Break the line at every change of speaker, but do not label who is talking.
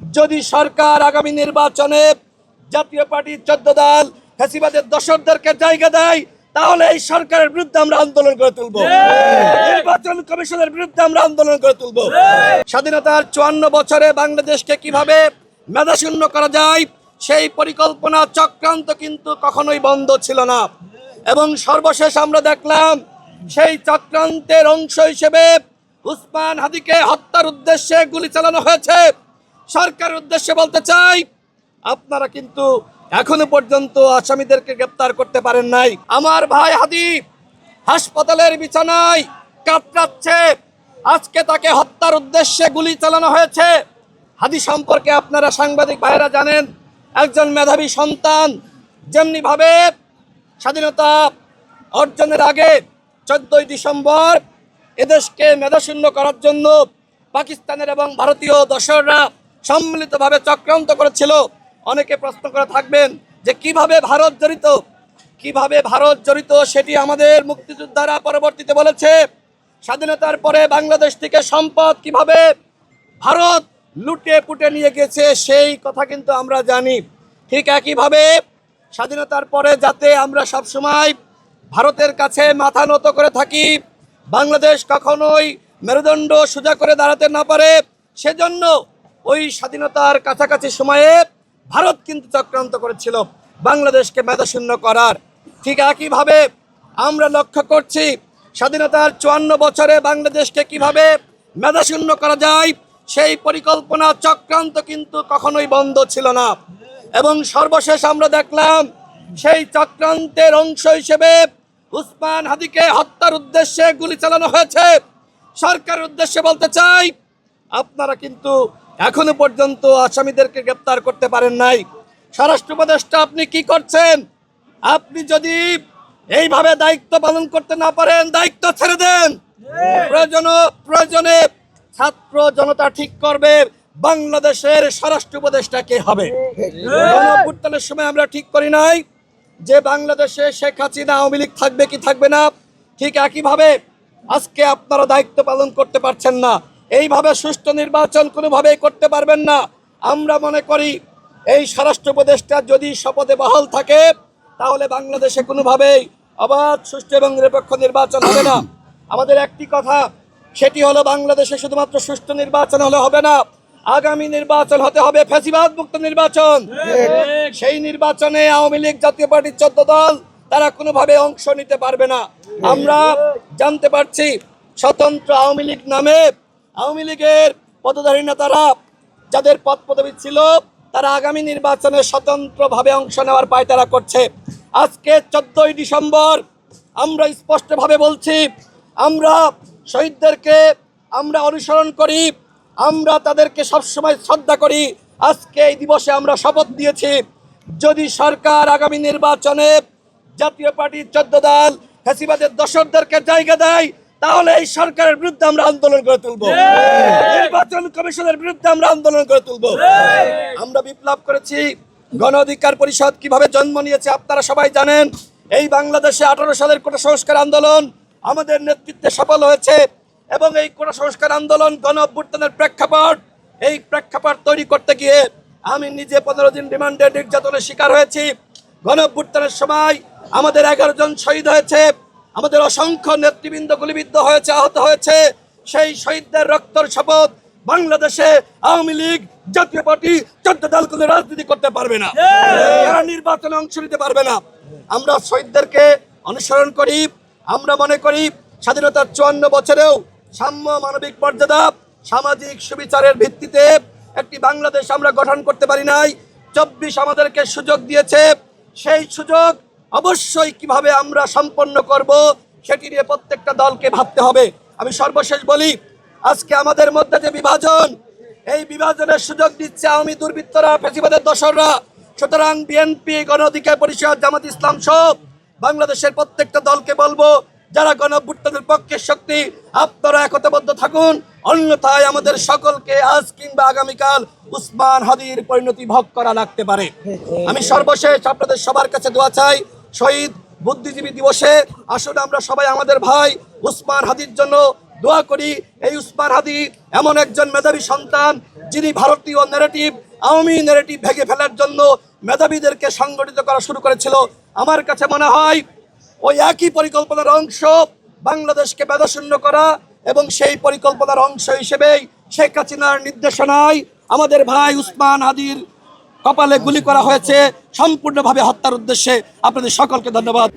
যদি সরকার আগামী নির্বাচনে জাতীয় পার্টির চোদ্দ দল ফ্যাসিবাদের দশকদেরকে জায়গা দেয় তাহলে এই সরকারের বিরুদ্ধে আমরা আন্দোলন করে তুলব। নির্বাচন কমিশনের বিরুদ্ধে আমরা আন্দোলন করে তুলব। স্বাধীনতার চুয়ান্ন বছরে বাংলাদেশকে কীভাবে মেধাশূন্য করা যায় সেই পরিকল্পনা চক্রান্ত কিন্তু কখনোই বন্ধ ছিল না। এবং সর্বশেষ আমরা দেখলাম সেই চক্রান্তের অংশ হিসেবে উসমান হাদিকে হত্যার উদ্দেশ্যে গুলি চালানো হয়েছে। সরকারের উদ্দেশ্যে বলতে চাই, আপনারা কিন্তু এখনও পর্যন্ত আসামিদেরকে গ্রেপ্তার করতে পারেন নাই। আমার ভাই হাদি হাসপাতালের বিছানায় কাতরাচ্ছে। আজকে তাকে হত্যার উদ্দেশ্যে গুলি চালানো হয়েছে। হাদি সম্পর্কে আপনারা সাংবাদিক ভাইরা জানেন, একজন মেধাবী সন্তান যেমনি ভাবে স্বাধীনতা অর্জনের আগে চোদ্দই ডিসেম্বর এদেশকে মেধাশূন্য করার জন্য পাকিস্তানের এবং ভারতীয় দশররা সম্মিলিতভাবে চক্রান্ত করেছিল। অনেকে প্রশ্ন করে থাকবেন যে কীভাবে ভারত জড়িত? কীভাবে ভারত জড়িত সেটি আমাদের মুক্তিযোদ্ধারা পরবর্তীতে বলেছে। স্বাধীনতার পরে বাংলাদেশ থেকে সম্পদ কীভাবে ভারত লুটে পুটে নিয়ে গেছে সেই কথা কিন্তু আমরা জানি। ঠিক একইভাবে স্বাধীনতার পরে যাতে আমরা সবসময় ভারতের কাছে মাথা নত করে থাকি, বাংলাদেশ কখনোই মেরুদণ্ড সোজা করে দাঁড়াতে না পারে, সেজন্য ওই স্বাধীনতার কাছাকাছি সময়ে ভারত কিন্তু চক্রান্ত করেছিল, বাংলাদেশকে মেধাশূন্য করার। ঠিক একইভাবে আমরা লক্ষ্য করছি, স্বাধীনতার চুয়ান্ন বছরে বাংলাদেশকে কীভাবে মেধাশূন্য করা যায়, সেই পরিকল্পনা, চক্রান্ত কিন্তু কখনোই বন্ধ ছিল না। এবং সর্বশেষ আমরা দেখলাম, সেই চক্রান্তের অংশ হিসেবে উসমান হাদিকে হত্যার উদ্দেশ্যে গুলি চালানো হয়েছে। সরকারের উদ্দেশ্যে বলতে চাই, আপনারা কিন্তু এখনও পর্যন্ত আসামিদেরকে গ্রেপ্তার করতে পারেন নাই। স্বরাষ্ট্র উপদেষ্টা আপনি কি করছেন? আপনি যদি এইভাবে দায়িত্ব পালন করতে না পারেন দায়িত্ব ছেড়ে দেন। প্রয়োজন প্রয়োজনে ছাত্র জনতা ঠিক করবে বাংলাদেশের স্বরাষ্ট্র উপদেষ্টা কে হবে? গণঅভ্যুত্থানের সময় আমরা ঠিক করি নাই যে বাংলাদেশে শেখ হাসিনা আওয়ামী লীগ থাকবে কি থাকবে না। ঠিক একইভাবে আজকে আপনারা দায়িত্ব পালন করতে পারছেন না। এইভাবে সুষ্ঠু নির্বাচন কোনোভাবেই করতে পারবেন না। আমরা মনে করি এই স্বরাষ্ট্র উপদেষ্টা যদি শপথে বহাল থাকে, তাহলে বাংলাদেশে কোনোভাবেই অবাধ, সুষ্ঠু এবং নিরপেক্ষ নির্বাচন হবে না। আমাদের একটি কথা, সেটি হলো বাংলাদেশে শুধুমাত্র সুষ্ঠু নির্বাচন হলে হবে না, আগামী নির্বাচন হতে হবে ফ্যাসিবাদ মুক্ত নির্বাচন। সেই নির্বাচনে আওয়ামী লীগ জাতীয় পার্টির চোদ্দ দল, তারা কোনোভাবে অংশ নিতে পারবে না। আমরা জানতে পারছি, স্বতন্ত্র আওয়ামী লীগ নামে আওয়ামী লীগের পদধারী নেতারা যাদের পদ পদবী ছিল, তারা আগামী নির্বাচনে স্বতন্ত্রভাবে অংশ নেওয়ার পায়তারা করছে। আজকে চোদ্দই ডিসেম্বর, আমরা স্পষ্টভাবে বলছি, আমরা শহীদদেরকে আমরা অনুসরণ করি, আমরা তাদেরকে সবসময় শ্রদ্ধা করি। আজকে এই দিবসে আমরা শপথ দিয়েছি, যদি সরকার আগামী নির্বাচনে জাতীয় পার্টির চোদ্দ দল ফ্যাসিবাদের দশকদেরকে জায়গা দেয় তাহলে এই সরকারের বিরুদ্ধে আমরা আন্দোলন করে তুলব। নির্বাচন কমিশনের বিরুদ্ধে আমরা আন্দোলন করে তুলব। আমরা বিপ্লব করেছি গণ অধিকার পরিষদ কীভাবে জন্ম নিয়েছে আপনারা সবাই জানেন। এই বাংলাদেশে আঠারো সালের কোটা সংস্কার আন্দোলন আমাদের নেতৃত্বে সফল হয়েছে এবং এই কোটা সংস্কার আন্দোলন গণ অভ্যুত্থানের প্রেক্ষাপট এই প্রেক্ষাপট তৈরি করতে গিয়ে আমি নিজে পনেরো দিন রিমান্ডে নির্যাতনের শিকার হয়েছি। গণ অভ্যুত্থানের সময় আমাদের এগারো জন শহীদ হয়েছে। আমাদের অসংখ্য নেতৃবৃন্দ গুলিবিদ্ধ হয়েছে আহত হয়েছে। সেই শহীদদের রক্তর শপথ বাংলাদেশে আওয়ামী লীগ জাতীয় পার্টি চোদ্দ দল কোনো রাজনীতি করতে পারবে না। তারা নির্বাচনে অংশ নিতে পারবে না। আমরা শহীদদেরকে অনুসরণ করি। আমরা মনে করি স্বাধীনতার চুয়ান্ন বছরেও সাম্য মানবিক মর্যাদা সামাজিক সুবিচারের ভিত্তিতে একটি বাংলাদেশ আমরা গঠন করতে পারি নাই। চব্বিশ আমাদেরকে সুযোগ দিয়েছে। সেই সুযোগ অবশ্যই কীভাবে আমরা সম্পন্ন করব, সেটি নিয়ে প্রত্যেকটা দলকে ভাবতে হবে। আমি সর্বশেষ বলি, আজকে আমাদের মধ্যে যে বিভাজন, এই বিভাজনের সুযোগ দিচ্ছে আওয়ামী দুর্বৃত্তরা ফেসিবাদের দশররা সুতরাং বিএনপি গণ অধিকার পরিষদ, জামাত ইসলাম সব বাংলাদেশের প্রত্যেকটা দলকে বলব, যারা গণভুত্থানের পক্ষে শক্তি, আপনারা একতাবদ্ধ থাকুন। অন্যথায় আমাদের সকলকে আজ কিংবা আগামীকাল উসমান হাদির পরিণতি ভোগ করা লাগতে পারে। আমি সর্বশেষ আপনাদের সবার কাছে দোয়া চাই শহীদ বুদ্ধিজীবী দিবসে আসলে আমরা সবাই আমাদের ভাই উসমান হাদির জন্য দোয়া করি। এই উসমান হাদি এমন একজন মেধাবী সন্তান যিনি ভারতীয় ন্যারেটিভ আওয়ামী ন্যারেটিভ ভেঙে ফেলার জন্য মেধাবীদেরকে সংগঠিত করা শুরু করেছিল। আমার কাছে মনে হয় ওই একই পরিকল্পনার অংশ বাংলাদেশকে বেদশূন্য করা এবং সেই পরিকল্পনার অংশ হিসেবেই শেখ হাসিনার নির্দেশনায় আমাদের ভাই উসমান হাদির কপালে গুলি করা হয়েছে। সম্পূর্ণভাবে হত্যার উদ্দেশ্যে আপনাদের সকলকে ধন্যবাদ।